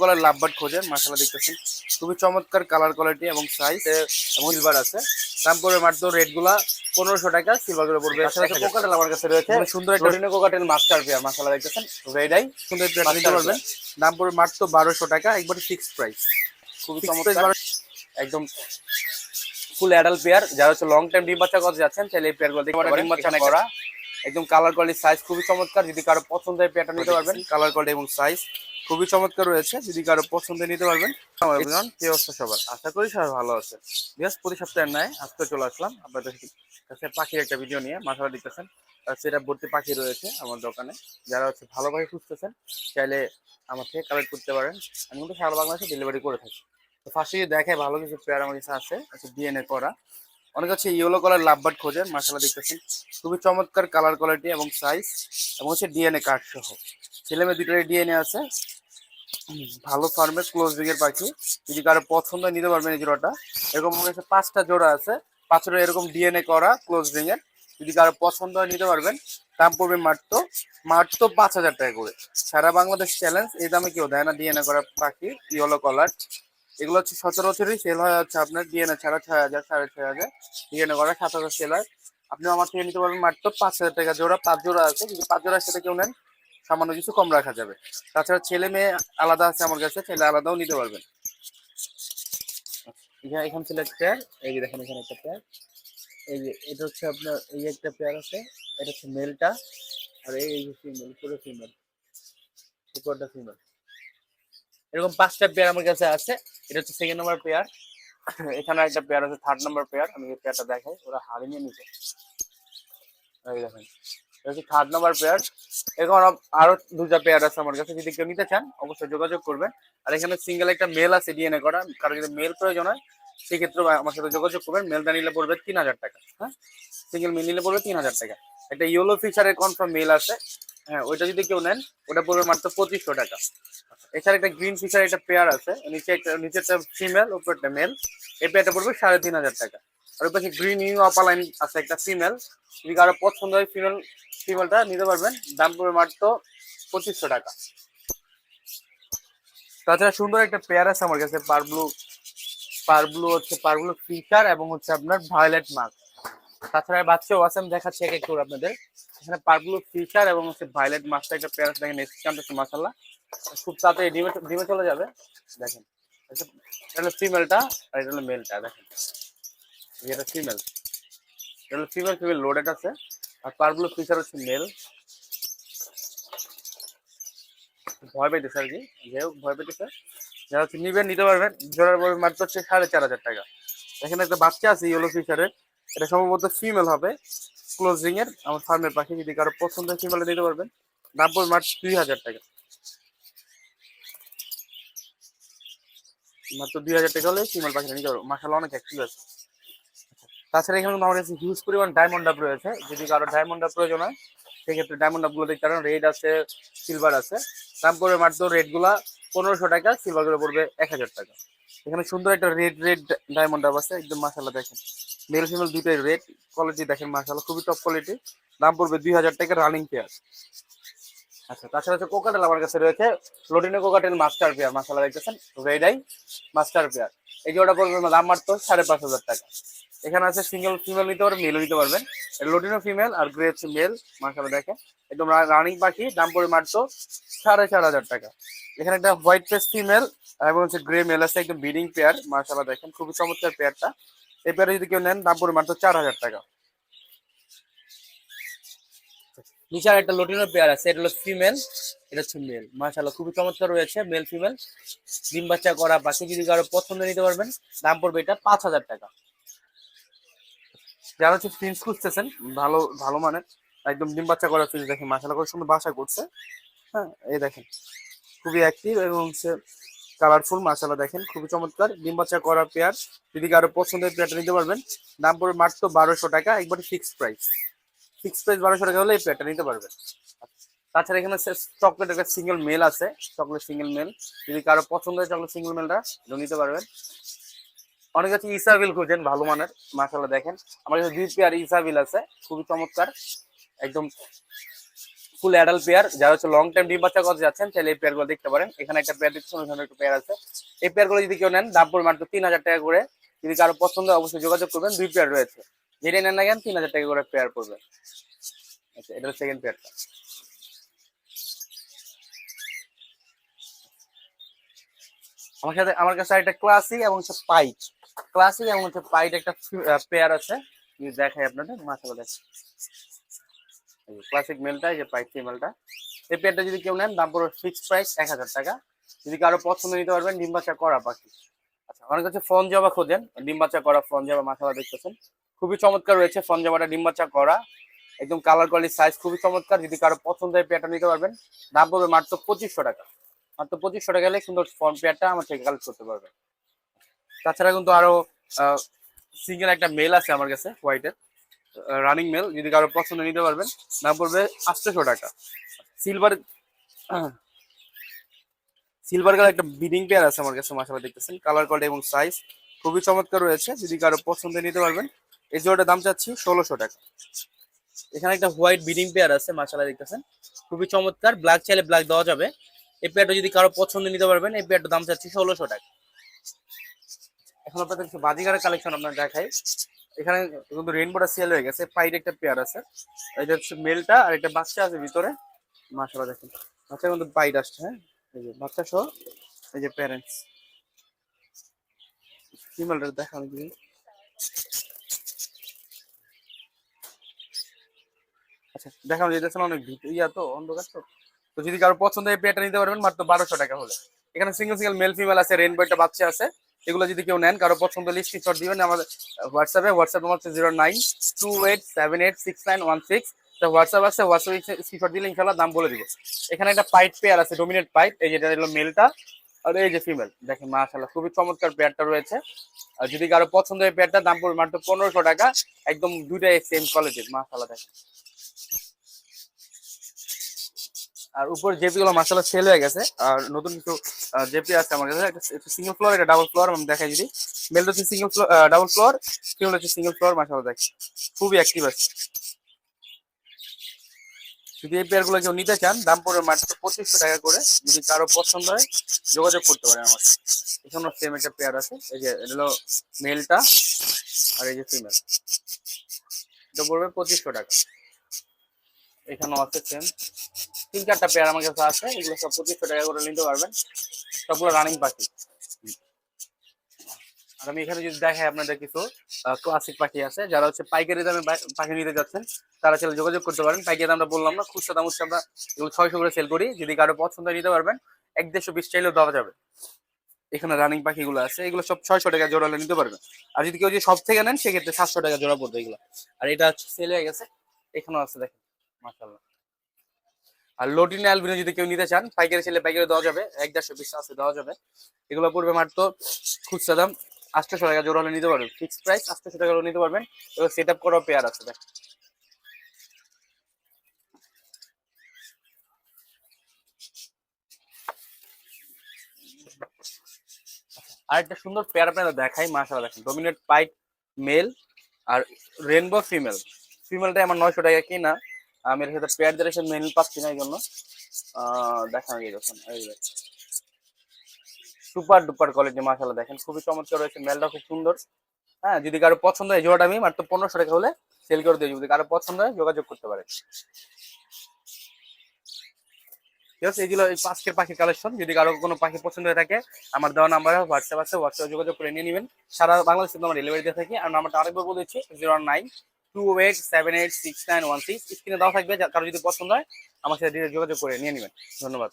Colour lovebird খোঁজেন মাসালা দেখতেছেন। খুবই চমৎকার কালার কোয়ালিটি এবং সাইজ এবং সিলভার আছে। দাম পড়বে মাত্র রেটগুলা পনেরোশো টাকা সিলভারগুলো পড়বে কোকাটেল আমার কাছে রয়েছে। সুন্দর একটা কোকাটেল মাস্টার পেয়ার মাসালা দেখতেছেন। রেডাই সুন্দর পেয়ার নিতে পারবেন। দাম পড়বে মাত্র বারোশো টাকা একবারে ফিক্সড প্রাইস খুবই চমৎকার। একদম ফুল অ্যাডাল্ট পেয়ার যারা হচ্ছে লং টাইম ডিম বাচ্চা করতে যাচ্ছেন তাহলে এই পেয়ারগুলো দেখতে পারেন ডিম বাচ্চা করা। একদম কালার কোয়ালিটি সাইজ খুবই চমৎকার। যদি কারও পছন্দের পেয়ারটা নিতে পারবেন কালার কোয়ালিটি এবং সাইজ খুবই চমৎকার রয়েছে। যদি কারও পছন্দের নিতে পারবেন কি অবস্থা সবার? আশা করি সবাই ভালো আছে। বিকজ প্রতি সপ্তাহের ন্যায় আজকে চলে আসলাম। আপনাদের কাছে পাখির একটা ভিডিও নিয়ে মাথাটা দিতেছেন। সেটা ভর্তি পাখি রয়েছে আমার দোকানে। যারা হচ্ছে ভালো পাখি খুঁজতেছেন, চাইলে আমার থেকে কালেক্ট করতে পারেন। আমি কিন্তু সারা বাংলাদেশে ডেলিভারি করে থাকি। তো ফার্স্টে দেখে ভালো কিছু পেয়ার আমার কাছে আছে আচ্ছা ডিএনএ করা। অনেক হচ্ছে ইয়েলো কালার লাভবার্ড খোঁজেন মাসালা দেখতেছেন। খুবই চমৎকার কালার কোয়ালিটি এবং সাইজ এবং হচ্ছে ডিএনএ কার্ড সহ। ছেলে মেয়ে দুটোরই ডিএনএ আছে। ভালো ফার্মের ক্লোজ এর পাখি। যদি কারও পছন্দ নিতে পারবেন এই জোড়াটা। এরকম আমার পাঁচটা জোড়া আছে। পাঁচটা এরকম ডিএনএ করা ক্লোজ এর যদি কারও পছন্দ হয়, নিতে পারবেন। দাম পড়বে মাত্র মাত্র পাঁচ হাজার টাকা করে। সারা বাংলাদেশ চ্যালেঞ্জ এই দামে কেউ দেয় না ডিএনএ করা পাখি ইয়েলো কালার এগুলো হচ্ছে সচরাচরই সেল হয়, হচ্ছে আপনার ডিএনএ ছাড়া ছয় হাজার, সাড়ে ছয় হাজার। ডিএনএ করা সাত হাজার সেল হয়। আপনি আমার থেকে নিতে পারবেন মাত্র পাঁচ হাজার টাকা জোড়া, পাঁচ জোড়া আছে। যদি পাঁচ জোড়ার সাথে কেউ নেন সামান্য কিছু কম রাখা যাবে। তাছাড়া ছেলে মেয়ে আলাদা আছে আমার কাছে, ছেলে আলাদাও নিতে পারবেন। এখান ছিল একটা এই যে দেখেন এখানে একটা পেয়ার এই যে, এটা হচ্ছে আপনার, এই একটা পেয়ার আছে, এটা হচ্ছে মেলটা, আর এই যে ফিমেল পুরো ফিমেল উপরটা ফিমেল এরকম পাঁচটা পেয়ার আমার কাছে আছে, এটা হচ্ছে সেকেন্ড নাম্বার পেয়ার এখানে একটা পেয়ার আছে থার্ড নাম্বার পেয়ার আমি এই পেয়ারটা দেখাই, ওরা হাড়ি নিয়ে নিচে এই দেখেন। হচ্ছে থার্ড নাম্বার পেয়ার আরো- আরও দুটা পেয়ার আছে আমার কাছে, যদি কেউ নিতে চান, অবশ্যই যোগাযোগ করবেন। আর এখানে সিঙ্গেল একটা মেল আছে ডিএনএ করা, কারও যদি মেল প্রয়োজন হয় সেক্ষেত্রে আমার সাথে যোগাযোগ করবেন। মেলটা নিলে পড়বে তিন হাজার টাকা হ্যাঁ? সিঙ্গেল মেল নিলে পড়বে তিন হাজার টাকা। একটা ইয়েলো ফিচারের কনফার্ম মেল আছে হ্যাঁ ওইটা যদি কেউ নেন, ওটা পড়বে মাত্র পঁচিশশো টাকা। এছাড়া একটা গ্রিন ফিচার একটা পেয়ার আছে, নিচে একটা নিচে একটা ফিমেল উপর একটা মেল এই পেয়ারটা পড়বে সাড়ে তিন হাজার টাকা। আর পাশে গ্রিন ইউ অপালাইন আছে একটা ফিমেল যদি কারও পছন্দ হয় ফিমেল ফিমেলটা নিতে পারবেন। দাম পড়বে মাত্র পঁচিশশো টাকা। তাছাড়া সুন্দর একটা পেয়ার আছে আমার কাছে পার ব্লু পার ব্লু হচ্ছে পার ব্লু ফিচার এবং হচ্ছে আপনার ভায়োলেট মার্ক তাছাড়া বাচ্চাও আছে আমি দেখাচ্ছি এক এক করে আপনাদের। এখানে পার ব্লু ফিচার এবং হচ্ছে ভায়োলেট মাছটা একটা পেয়ার আছে, দেখেন এক্সিকান্ট মাসাল্লাহ খুব তাড়াতাড়ি ডিমে ডিমে চলে যাবে। দেখেন, এটা হলো ফিমেলটা আর এটা হলো মেলটা দেখেন। এটা ফিমেল এটা হলো ফিমেল ফিমেল লোডেড আছে। আর পারগুলো ফিচার হচ্ছে মেল ভয় আর কি যাই হোক, ভয় যারা হচ্ছে নিবেন, নিতে পারবেন। মাত্র হচ্ছে সাড়ে চার হাজার টাকা। এখানে একটা বাচ্চা আছে ইয়েলো এটা সম্ভবত ফিমেল হবে। ক্লোজিং এর। আমার ফার্মের পাখি যদি কারও পছন্দের ফিমেলে নিতে পারবেন। দাম পড়বে দুই হাজার টাকা। মাত্র দুই হাজার টাকা হলে ফিমেল পাখিটা নিতে পারব। মাসাল অনেক অ্যাক্টিভ আছে। তাছাড়া এখানে আমার কাছে হিউজ পরিমাণ ডায়মন্ড ডাব রয়েছে। যদি কারও ডায়মন্ড ডাব প্রয়োজন হয়, সেক্ষেত্রে ডায়মন্ড ডাবগুলো দেখতে পারেন। রেড আছে সিলভার আছে। দাম পড়বে মাত্র রেডগুলা পনেরোশো টাকা সিলভারগুলো পড়বে এক হাজার টাকা। এখানে সুন্দর একটা রেড রেড ডায়মন্ড ডাব আছে। একদম মাসালা দেখেন। মেল ফিমেল দুটোই রেড কোয়ালিটি দেখেন মাসালা খুবই টপ কোয়ালিটি দাম পড়বে দুই হাজার টাকা রানিং পেয়ার আচ্ছা তাছাড়া হচ্ছে কোকাটেল আমার কাছে রয়েছে। লোডিনো কোকাটেল মাস্টার পেয়ার মাসালা দেখতেছেন? রেড আই মাস্টার পেয়ার এই যে ওটা পড়বে দাম মাত্র সাড়ে পাঁচ হাজার টাকা। এখানে আছে সিঙ্গেল ফিমেল নিতে পারবেন মেলও নিতে পারবেন। লোডিনো ফিমেল আর গ্রে হচ্ছে মেল মাসালা দেখেন। একদম রানিং পাখি, দাম পড়ে মাত্র সাড়ে চার হাজার টাকা। এখানে একটা হোয়াইট ফেস ফিমেল এবং হচ্ছে গ্রে মেল আছে, একদম বিডিং পেয়ার মাসালা দেখেন, খুবই চমৎকার পেয়ারটা এই পেয়ারে যদি কেউ নেন, দাম পড়ে মাত্র চার হাজার টাকা। নিচে একটা লোটিনো পেয়ার আছে, এটা হলো ফিমেল এটা হচ্ছে মেল মাশাআল্লাহ খুবই চমৎকার রয়েছে মেল ফিমেল ডিম বাচ্চা করা পাখি যদি কারও পছন্দ নিতে পারবেন, দাম পড়বে এটা পাঁচ হাজার টাকা। যারা হচ্ছে ফিন্স খুঁজতেছেন, ভালো ভালো মানের, একদম ডিম বাচ্চা করা ফিন্স দেখেন, মাশাআল্লাহ খুব সুন্দর বাসা করছে। হ্যাঁ এই দেখেন, খুবই অ্যাক্টিভ এবং হচ্ছে কালারফুল মাশাআল্লাহ দেখেন, খুবই চমৎকার। ডিম বাচ্চা করা পেয়ার, যদি কারও পছন্দের পেয়ারটা নিতে পারবেন, দাম পড়বে মাত্র বারোশো টাকা, একবারে ফিক্সড প্রাইস ফিক্সড প্রাইস বারোশো টাকা হলে এই প্লেটটা নিতে পারবেন। তাছাড়া এখানে চকলেট একটা সিঙ্গেল মেল আছে চকলেট সিঙ্গেল মেল যদি কারও পছন্দ হয় চকলেট সিঙ্গেল মেলটা নিতে পারবেন। অনেক আছে ইসাবিল খুঁজেন, ভালো মানের মাসাল্লাহ দেখেন। আমার কাছে দুই পেয়ার ইসাবিল আছে, খুবই চমৎকার, একদম ফুল অ্যাডাল্ট পেয়ার যারা হচ্ছে লং টাইম ডিম বাচ্চা করতে যাচ্ছেন, তাহলে এই পেয়ারগুলো দেখতে পারেন। এখানে একটা পেয়ার দেখতে ওখানে একটা পেয়ার আছে। এই পেয়ারগুলো যদি কেউ নেন, দাম পড়বে মাত্র তিন হাজার টাকা করে। যদি কারও পছন্দ অবশ্যই যোগাযোগ করবেন। দুই পেয়ার রয়েছে। যেটা নেন না কেন, তিন হাজার টাকা করে পেয়ার পড়বে। আচ্ছা এটা সেকেন্ড পেয়ারটা আমার সাথে, আমার কাছে একটা ক্লাসিক এবং পাইট ক্লাসিক এবং হচ্ছে পাইট একটা পেয়ার আছে। দেখাই আপনাদের মাসালা দেখ ক্লাসিক মেলটা যে পাইট ফিমেলটা এই পেয়ারটা যদি কেউ নেন, দাম পড়বে ফিক্সড প্রাইস এক হাজার টাকা। যদি কারও পছন্দ নিতে পারবেন, ডিম বাচ্চা করা পাখি আচ্ছা অনেক হচ্ছে ফোন জবা খোঁজেন, ডিম বাচ্চা করা, ফোন জবা মাসালা দেখতেছেন। খুবই চমৎকার রয়েছে ফোন জবাটা, ডিম বাচ্চা করা। একদম কালার কোয়ালিটি সাইজ খুবই চমৎকার। যদি কারও পছন্দ হয় পেয়ারটা নিতে পারবেন, দাম পড়বে মাত্র পঁচিশশো টাকা। মাত্র পঁচিশশো টাকা গেলে সুন্দর ফর্ম পেয়ারটা আমার থেকে কালেক্ট করতে পারবেন। তাছাড়া কিন্তু আরও সিঙ্গেল একটা মেল আছে আমার কাছে হোয়াইটের রানিং মেল যদি কারও পছন্দ নিতে পারবেন, দাম পড়বে আটশোশো টাকা। সিলভার সিলভার কালার একটা বিডিং পেয়ার আছে আমার কাছে মাসালা দেখতেছেন কালার কোয়ালিটি এবং সাইজ খুবই চমৎকার রয়েছে, যদি কারও পছন্দ নিতে পারবেন, এই জোড়াটার দাম চাচ্ছি ষোলোশো টাকা। এখানে একটা হোয়াইট বিডিং পেয়ার আছে মাসালা দেখতেছেন, খুবই চমৎকার ব্ল্যাক চাইলে ব্ল্যাক দেওয়া যাবে। এই পেয়ারটা যদি কারও পছন্দ নিতে পারবেন, এই পেয়ারটার দাম চাচ্ছি ষোলোশো টাকা। এখন আপনাদের কিছু বাজিগারের কালেকশন আপনার দেখাই। এখানে কিন্তু রেইনবোটা সেল হয়ে গেছে পাইড একটা পেয়ার আছে। এটা হচ্ছে মেলটা আর একটা বাচ্চা আছে ভিতরে। মাসালা দেখেন। বাচ্চা কিন্তু পাইড আসছে হ্যাঁ? এই যে বাচ্চা সহ, এই যে প্যারেন্টস ফিমেলটা দেখানো যদি আচ্ছা দেখানো না অনেক ইয়া তো, অন্ধকার তো। যদি কারও পছন্দ হয় পেয়ারটা নিতে পারবেন, মাত্র বারোশো টাকা হলে। এখানে সিঙ্গেল সিঙ্গেল মেল ফিমেল আছে রেনবো একটা বাচ্চা আছে। এগুলো যদি কেউ নেন, কারও পছন্দ হলে স্ক্রিনশট দিবেন আমাদের হোয়াটসঅ্যাপে হোয়াটসঅ্যাপ নম্বর হচ্ছে zero nine two eight seven eight six nine one six তো হোয়াটসঅ্যাপ আছে হোয়াটসঅ্যাপে স্ক্রিনশট দিলে ইনশাল্লাহ দাম বলে দিব। এখানে একটা পাইপ পেয়ার আছে ডোমিনেট পাইপ এই যেটা হলো মেলটা আর এই যে ফিমেল দেখেন মাশাল্লাহ খুবই চমৎকার পেয়ারটা রয়েছে। আর যদি কারও পছন্দ হয় পেয়ারটা দাম পড়বে মাত্র পনেরোশো টাকা। একদম দুইটাই সেম কোয়ালিটির মাশাল্লাহ দেখেন। আর উপর জেপি গুলো মাসালা সেল হয়ে গেছে। আর নতুন কিছু জেপি আছে আমার কাছে। একটা সিঙ্গেল ফ্লোর একটা ডাবল ফ্লোর আমি দেখাই যদি মেল হচ্ছে single floor double floor female হচ্ছে সিঙ্গেল ফ্লোর মাসালা দেখে খুবই অ্যাক্টিভ আছে। যদি এই পেয়ারগুলো কেউ নিতে চান, দাম পড়বে মাত্র পঁচিশশো টাকা করে। যদি কারও পছন্দ হয়, যোগাযোগ করতে পারেন আমার সাথে। এখানেও সেম একটা পেয়ার আছে। এই যে, এটা হলো মেলটা আর এই যে ফিমেল এটা পড়বে পঁচিশশো টাকা। এখানেও আছে সেম তিন চারটা পেয়ার আমার কাছে আছে, এগুলো সব পঁচিশশো টাকা করে নিতে পারবেন। সবগুলো রানিং পাখি। আর আমি এখানে যদি দেখাই আপনাদের কিছু ক্লাসিক পাখি আছে, যারা হচ্ছে পাইকারি দামে পাখি নিতে যাচ্ছেন, তারা চাইলে যোগাযোগ করতে পারেন। পাইকারি দামটা বললাম না, খুচরা দাম হচ্ছে আমরা এগুলো ছয়শো করে সেল করি। যদি কারও পছন্দ নিতে পারবেন, এক দেড়শো বিশ চাইলেও দেওয়া যাবে। এখানে রানিং পাখিগুলো আছে, এগুলো সব ছয়শো টাকা জোড়ালে নিতে পারবেন। আর যদি কেউ যদি সব থেকে নেন, সেক্ষেত্রে সাতশো টাকা জোড়া পড়বে এগুলো। আর এটা হচ্ছে সেল হয়ে গেছে। এখানেও আছে, দেখেন। আর লোটিন অ্যালবিনো যদি কেউ নিতে চান, পাইকারি ছেলে পাইকারি দেওয়া যাবে, এক দেড়শো বিশ আছে, দেওয়া যাবে। এগুলো পড়বে মাত্র খুচরা দাম আটশোশো টাকা, জোড়া হলে নিতে পারবেন। ফিক্সড প্রাইস আটশোশো টাকা নিতে পারবেন এবার সেট আপ করা পেয়ার আছে, দেখ। আরেকটা সুন্দর পেয়ার আপনারা দেখাই, মাশাআল্লাহ, দেখেন। ডোমিনেট পাইট মেল আর রেনবো ফিমেল ফিমেলটা আমার নয়শো টাকা কিনা। আমি সাথে পেয়ার ডিরেকশন মেল পাচ্ছি না এই জন্য। দেখানো গিয়ে দেখুন এই সুপার ডুপার কোয়ালিটি মাশাআল্লাহ, দেখেন, খুবই চমৎকার রয়েছে মেলটা খুব সুন্দর। হ্যাঁ যদি কারও পছন্দ হয় জোড়াটা আমি মাত্র পনেরোশো টাকা হলে সেল করে দিই যদি কারও পছন্দ হয়, যোগাযোগ করতে পারে ঠিক আছে এইগুলো এই পাঁচকের পাখি কালেকশন যদি কারও কোনো পাখি পছন্দ হয়ে থাকে, আমার দেওয়া নাম্বারে হোয়াটসঅ্যাপ আছে হোয়াটসঅ্যাপে যোগাযোগ করে নিয়ে নেবেন। সারা বাংলাদেশ আমরা ডেলিভারি দিয়ে থাকি। আর নাম্বারটা আরেকবার বলে দিচ্ছি zero nine two eight seven eight six nine one six স্ক্রিনে দেওয়া থাকবে কারও যদি পছন্দ হয়, আমার সাথে যোগাযোগ করে নিয়ে নেবেন। ধন্যবাদ।